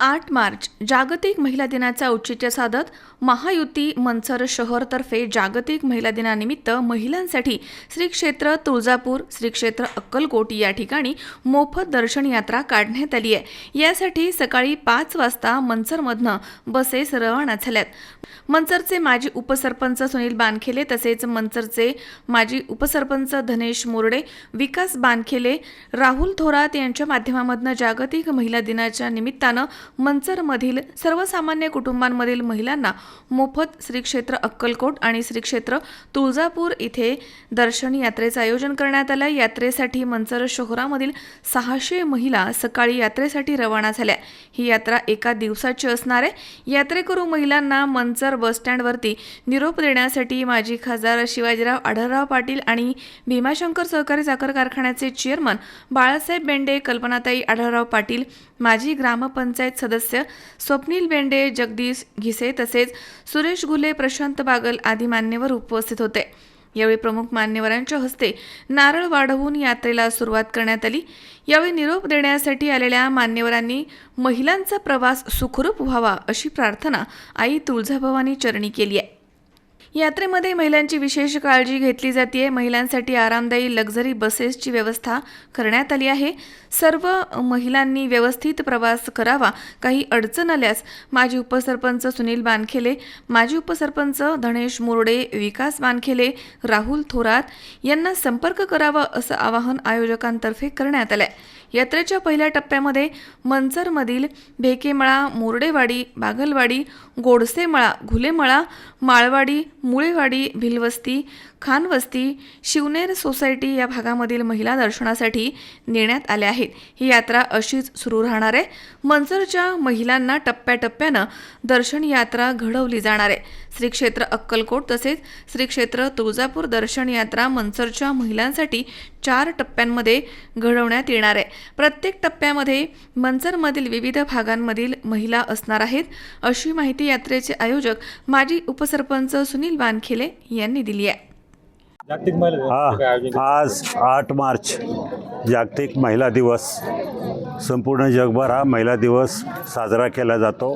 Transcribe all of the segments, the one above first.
आठ मार्च जागतिक महिला दिनाचा औचित्य साधत महायुती मनसर शहरतर्फे जागतिक महिला दिनानिमित्त महिलांसाठी श्री क्षेत्र तुळजापूर श्री क्षेत्र अक्कलकोट या ठिकाणी मोफत दर्शन यात्रा काढण्यात आली आहे. यासाठी सकाळी पाच वाजता मनसरमधनं बसेस रवाना झाल्यात. मनसरचे माजी उपसरपंच सुनील बानखेले तसेच मनसरचे माजी उपसरपंच धनेश मोरडे विकास बानखेले राहुल थोरात यांच्या माध्यमामधनं जागतिक महिला दिनाच्या निमित्तानं मंचरमधील सर्वसामान्य कुटुंबांमधील महिलांना मोफत श्री क्षेत्र अक्कलकोट आणि श्री क्षेत्र तुळजापूर इथे दर्शन यात्रेचं आयोजन करण्यात आलं. यात्रेसाठी मनसर शहरामधील सहाशे महिला सकाळी यात्रेसाठी रवाना झाल्या. ही यात्रा एका दिवसाची असणार आहे. यात्रेकरू महिलांना मंचर बसस्टँडवरती निरोप देण्यासाठी माजी खासदार शिवाजीराव आढळराव पाटील आणि भीमाशंकर सहकारी साखर कारखान्याचे चेअरमन बाळासाहेब बेंडे कल्पनाताई आढळराव पाटील माजी ग्रामपंचायत सदस्य स्वप्नील बेंडे जगदीश घिसे तसेच सुरेश घुले प्रशांत बागल आदी मान्यवर उपस्थित होते. यावेळी प्रमुख मान्यवरांच्या हस्ते नारळ वाढवून यात्रेला सुरुवात करण्यात आली. यावेळी निरोप देण्यासाठी आलेल्या मान्यवरांनी महिलांचा प्रवास सुखरूप व्हावा अशी प्रार्थना आई तुळजाभवानी चरणी केली आहे. यात्रेमध्ये महिलांची विशेष काळजी घेतली जाते महिलांसाठी आरामदायी लक्झरी बसेसची व्यवस्था करण्यात आली आहे. सर्व महिलांनी व्यवस्थित प्रवास करावा. काही अडचण आल्यास माजी उपसरपंच सुनील बानखेले माजी उपसरपंच धनेश मोरडे विकास बानखेले राहुल थोरात यांना संपर्क करावा असं आवाहन आयोजकांतर्फे करण्यात आलं आहे यात्रेच्या पहिल्या टप्प्यामध्ये मनसरमधील भेकेमळा मोरडेवाडी बागलवाडी गोडसेमळा घुलेमळा माळवाडी मुळेवाडी भिलवस्ती खानवस्ती शिवनेर सोसायटी या भागामधील महिला दर्शनासाठी नेण्यात आल्या आहेत. ही यात्रा अशीच सुरू राहणार आहे. मनसरच्या महिलांना टप्प्याटप्प्यानं दर्शन यात्रा घडवली जाणार आहे. श्री क्षेत्र अक्कलकोट तसेच श्री क्षेत्र तुळजापूर दर्शन यात्रा मनसरच्या महिलांसाठी चार टप्प्यांमध्ये घडवण्यात येणार आहे. प्रत्येक टप्प्यामध्ये मनसरमधील विविध भागांमधील महिला असणार आहेत. अशी माहिती यात्रेचे आयोजक माजी उपसरपंच सुनील वानखेले यांनी दिली आहे. जागतिक महिला हा आज आठ मार्च जागतिक महिला दिवस. संपूर्ण जगभर हा महिला दिवस साजरा केला जातो.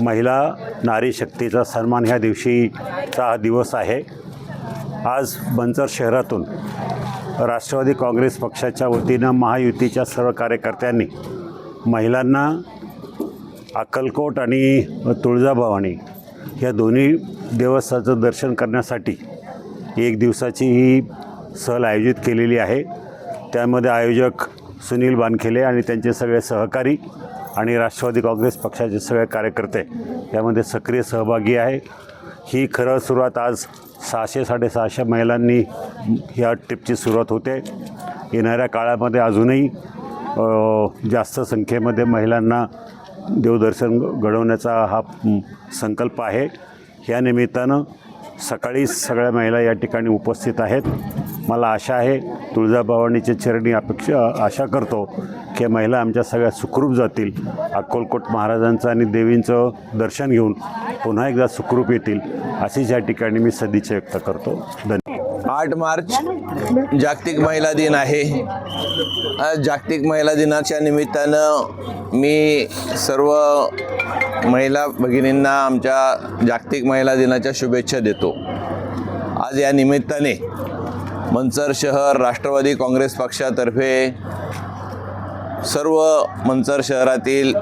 महिला नारी शक्तीचा सन्मान ह्या दिवशीचा हा दिवस आहे. आज मंचर शहरातून राष्ट्रवादी काँग्रेस पक्षाच्या वतीनं महायुतीच्या सर्व कार्यकर्त्यांनी महिलांना अक्कलकोट आणि तुळजाभवानी या दोन्ही देवस्थाचं दर्शन करण्यासाठी एक दिवसाची ही सहल आयोजित केलेली आहे. त्यामध्ये आयोजक सुनील बानखेले आणि त्यांचे सगळे सहकारी आणि राष्ट्रवादी काँग्रेस पक्षाचे सगळे कार्यकर्ते यामध्ये सक्रिय सहभागी आहे. ही खरं सुरुवात आज सहाशे साडेसहाशे महिलांनी ह्या ट्रिपची सुरुवात होते. येणाऱ्या काळामध्ये अजूनही जास्त संख्येमध्ये महिलांना देवदर्शन घडवण्याचा हा संकल्प आहे. या निमित्तानं सकाळी सगळ्या महिला या ठिकाणी उपस्थित आहेत. मला आशा आहे तुळजाभवानीच्या चरणी अपेक्षा आशा करतो की महिला आमच्या सगळ्या सुखरूप जातील. अक्कलकोट महाराजांचं आणि देवींचं दर्शन घेऊन पुन्हा एकदा सुखरूप येतील अशीच या ठिकाणी मी सदिच्छा व्यक्त करतो. धन्यवाद. आठ मार्च जागतिक महिला दिन आहे. आज जागतिक महिला दिनाच्या निमित्तानं मी सर्व महिला भगिनींना आमच्या जागतिक महिला दिनाच्या शुभेच्छा देतो. आज या निमित्ताने मंचर शहर राष्ट्रवादी काँग्रेस पक्षातर्फे सर्व मंचर शहरातील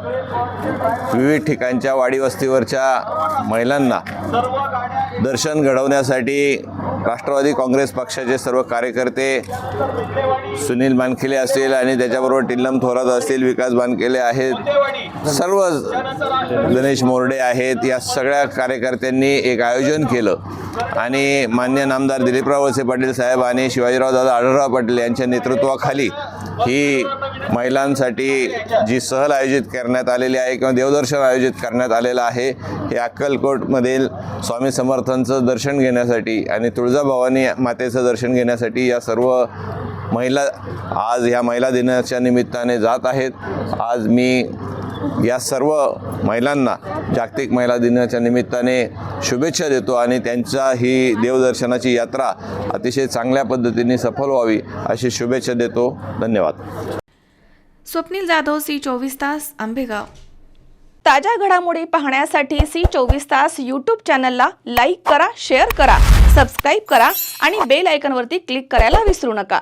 विविध ठिकाणच्या वाडीवस्तीवरच्या महिलांना दर्शन घडवण्यासाठी राष्ट्रवादी काँग्रेस पक्षाचे सर्व कार्यकर्ते सुनील बानखेले असतील आणि त्याच्याबरोबर टिल्लम थोरात असतील विकास बानखेले आहेत. सर्व गणेश मोरडे आहेत. या सगळ्या कार्यकर्त्यांनी एक आयोजन केलं. आणि मान्य नामदार दिलीपराव वळसे पाटील साहेब आणि शिवाजीराव दादा आढळराव पाटील यांच्या नेतृत्वाखाली ही महिलांसाठी जी सहल आयोजित करण्यात आलेली आहे किंवा देवदर्शन आयोजित करण्यात आलेलं आहे हे अक्कलकोटमधील स्वामी समर्थांचं दर्शन घेण्यासाठी आणि तुळजाभवानी मातेचं दर्शन घेण्यासाठी या सर्व महिला आज ह्या महिला दिनाच्या निमित्ताने जात आहेत. आज मी या सर्व महिलांना जागतिक महिला दिनाच्या निमित्ताने शुभेच्छा देतो आणि त्यांचा ही देवदर्शनाची यात्रा अतिशय चांगल्या पद्धतीने सफल व्हावी अशी शुभेच्छा देतो. धन्यवाद. स्वप्नील जाधव सी चोवीस तास आंबेगाव. ताज्या घडामोडी पाहण्यासाठी सी चोवीस तास यूट्यूब चॅनलला लाईक करा शेअर करा सबस्क्राईब करा आणि बेल आयकनवरती क्लिक करायला विसरू नका.